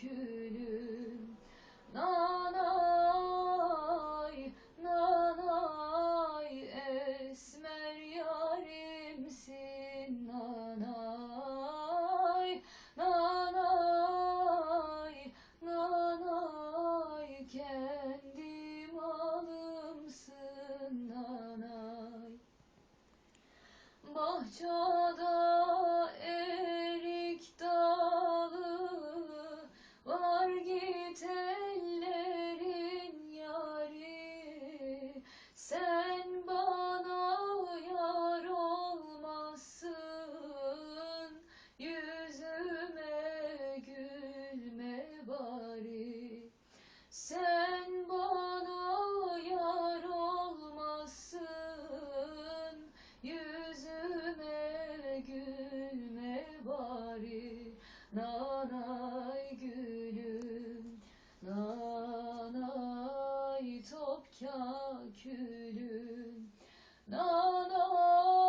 külüm Nanay, nanay esmer yarimsin Nanay, nanay, nanay kendi malımsın Nanay. Bahçada So külüm Nana